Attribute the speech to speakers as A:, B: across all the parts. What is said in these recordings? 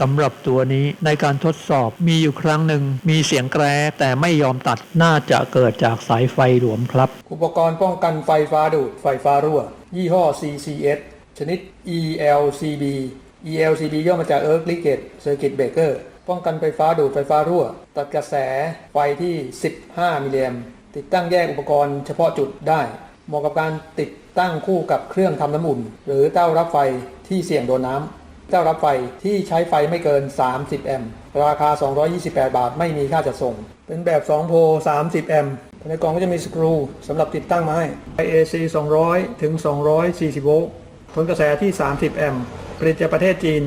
A: สำหรับตัวนี้ในการทดสอบมีอยู่ครั้งหนึ่ง มีเสียงแกรแต่ไม่ยอมตัดน่าจะเกิดจากสายไฟหลวมครับ
B: อุปกรณ์ป้องกันไฟฟ้าดูดไฟฟ้ารั่ว ยี่ห้อ CCS ชนิด ELCB ELCB ย่อมาจาก Earth Liquid Circuit Breaker ป้องกันไฟฟ้าดูดไฟฟ้ารั่ว ตัดกระแสไฟที่ 15 มิลลิแอมติดตั้งแยกอุปกรณ์เฉพาะจุดได้ เหมาะกับการติดตั้งคู่กับเครื่องทำน้ำอุ่น หรือเต้ารับไฟที่เสี่ยงโดนน้ำ เต้ารับไฟที่ใช้ไฟไม่เกิน 30 แอมป์ราคา 228 บาท ไม่มีค่าจัดส่ง เป็นแบบ 2 โพ 30 แอมป์ภายในกล่องก็จะมีสกรูสำหรับติดตั้งมาให้ AC 200 ถึง 240 โวลต์ทนกระแสที่ 30 แอมป์ผลิตจากประเทศจีน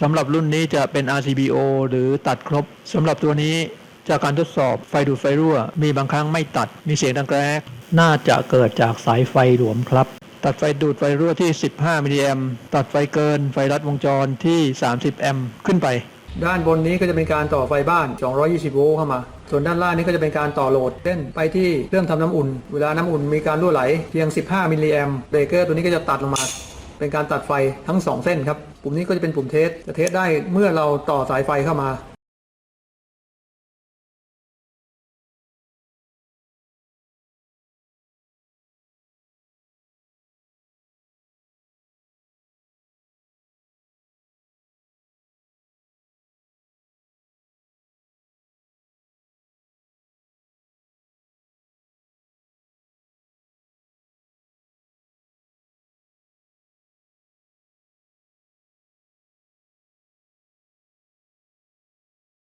A: สำหรับรุ่นนี้จะเป็น RCBO หรือตัดครบสำหรับตัวนี้จากการทดสอบไฟดูดไฟรั่ว มีบางครั้งไม่ตัดมีเสียงดังแกรกน่าจะเกิดจากสายไฟหลวมครับ ตัดไฟดูดไฟรั่วที่ 15 มิลลิแอมตัดไฟเกินไฟรัดวงจรที่ 30 แอมขึ้นไป
B: ด้านบนนี้ก็จะเป็นการต่อไฟบ้าน 220 โวลต์เข้ามา ส่วนด้านล่างนี้ก็จะเป็นการต่อโหลดเล่นไปที่เครื่องทำน้ำอุ่น เวลาน้ำอุ่นมีการรั่วไหลเพียง 15 มิลลิแอมเบรกเกอร์ตัวนี้ก็จะตัดลงมาเป็นการตัดไฟทั้ง 2 เส้นครับ ปุ่มนี้ก็จะเป็นปุ่มเทสจะเทสได้เมื่อเราต่อสายไฟเข้ามา